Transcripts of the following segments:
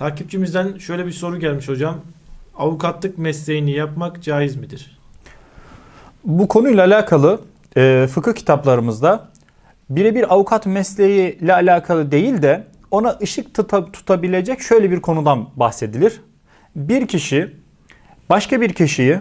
Takipçimizden şöyle bir soru gelmiş hocam. Avukatlık mesleğini yapmak caiz midir? Bu konuyla alakalı e, fıkıh kitaplarımızda birebir avukat mesleğiyle alakalı değil de ona ışık tuta- tutabilecek şöyle bir konudan bahsedilir. Bir kişi başka bir kişiyi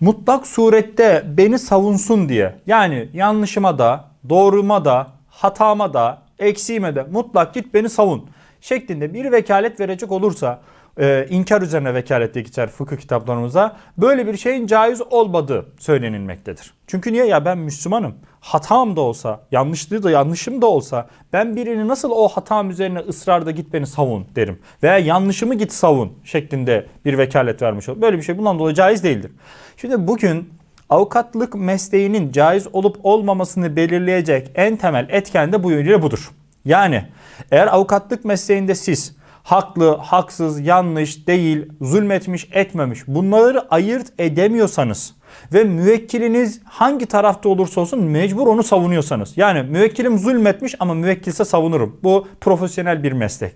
mutlak surette beni savunsun diye yani yanlışıma da doğruma da hatama da eksiğime de mutlak git beni savun şeklinde bir vekalet verecek olursa e, inkar üzerine vekalet diye geçer fıkıh kitaplarımıza böyle bir şeyin caiz olmadığı söylenilmektedir. Çünkü niye ya ben Müslümanım hatam da olsa yanlışlığı da yanlışım da olsa ben birini nasıl o hatam üzerine ısrarda git beni savun derim veya yanlışımı git savun şeklinde bir vekalet vermiş olur. Böyle bir şey bundan dolayı caiz değildir. Şimdi bugün avukatlık mesleğinin caiz olup olmamasını belirleyecek en temel etken de bu yönüyle budur. Yani eğer avukatlık mesleğinde siz haklı, haksız, yanlış, değil, zulmetmiş, etmemiş bunları ayırt edemiyorsanız ve müvekkiliniz hangi tarafta olursa olsun mecbur onu savunuyorsanız. Yani müvekkilim zulmetmiş ama müvekkilse savunurum. Bu profesyonel bir meslek.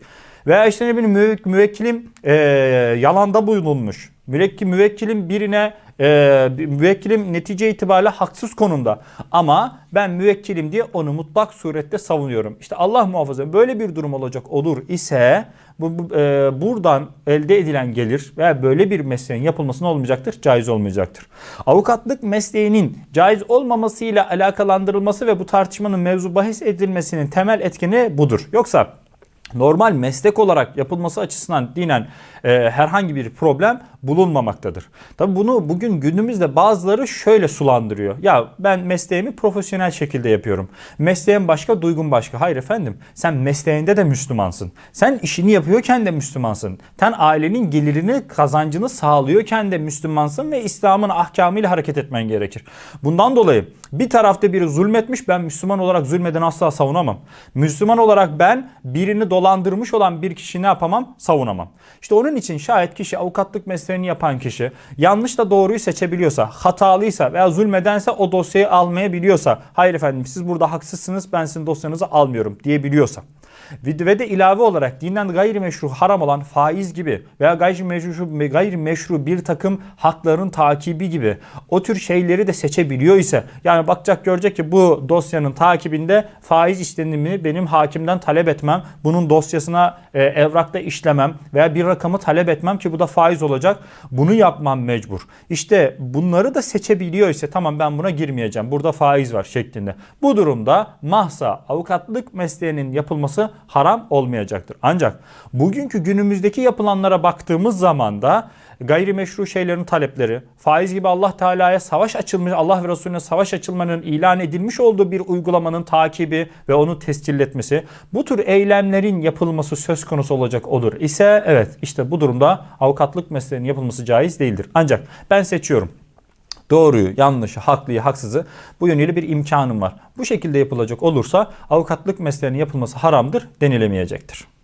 Veya işte ne bileyim müvek- müvekkilim eee, yalanda bulunmuş. Müvekkil, müvekkilim birine eee, müvekkilim netice itibariyle haksız konumda. Ama ben müvekkilim diye onu mutlak surette savunuyorum. İşte Allah muhafaza böyle bir durum olacak olur ise bu, bu- eee, buradan elde edilen gelir veya böyle bir mesleğin yapılması ne olmayacaktır? Caiz olmayacaktır. Avukatlık mesleğinin caiz olmamasıyla alakalandırılması ve bu tartışmanın mevzu bahis edilmesinin temel etkeni budur. Yoksa normal meslek olarak yapılması açısından dinen e, herhangi bir problem bulunmamaktadır. Tabi bunu bugün günümüzde bazıları şöyle sulandırıyor. Ya ben mesleğimi profesyonel şekilde yapıyorum. Mesleğim başka, duygum başka. Hayır efendim. Sen mesleğinde de Müslümansın. Sen işini yapıyorken de Müslümansın. Sen ailenin gelirini, kazancını sağlıyorken de Müslümansın ve İslam'ın ahkamıyla hareket etmen gerekir. Bundan dolayı bir tarafta biri zulmetmiş ben Müslüman olarak zulmeden asla savunamam. Müslüman olarak ben birini dolandırmış olan bir kişi ne yapamam? Savunamam. İşte onun için şayet kişi avukatlık mesleğini yapan kişi yanlış da doğruyu seçebiliyorsa, hatalıysa veya zulmedense o dosyayı almayabiliyorsa, hayır efendim siz burada haksızsınız ben sizin dosyanızı almıyorum diyebiliyorsa. Ve de ilave olarak dinden gayrimeşru haram olan faiz gibi veya gayrimeşru, gayrimeşru bir takım hakların takibi gibi o tür şeyleri de seçebiliyor ise yani bakacak görecek ki bu dosyanın takibinde faiz işlemini benim hakimden talep etmem, bunun dosyasına e, evrakta işlemem veya bir rakamı talep etmem ki bu da faiz olacak. Bunu yapmam mecbur. İşte bunları da seçebiliyor ise tamam ben buna girmeyeceğim. Burada faiz var şeklinde. Bu durumda mahsa avukatlık mesleğinin yapılması haram olmayacaktır. Ancak bugünkü günümüzdeki yapılanlara baktığımız zaman da gayrimeşru şeylerin talepleri, faiz gibi Allah Teala'ya savaş açılmış, Allah ve Resulüne savaş açılmanın ilan edilmiş olduğu bir uygulamanın takibi ve onu tescil etmesi, bu tür eylemlerin yapılması söz konusu olacak olur ise evet işte bu durumda avukatlık mesleğinin yapılması caiz değildir. Ancak ben seçiyorum. Doğruyu, yanlışı, haklıyı, haksızı bu yönüyle bir imkanım var. Bu şekilde yapılacak olursa avukatlık mesleğinin yapılması haramdır denilemeyecektir.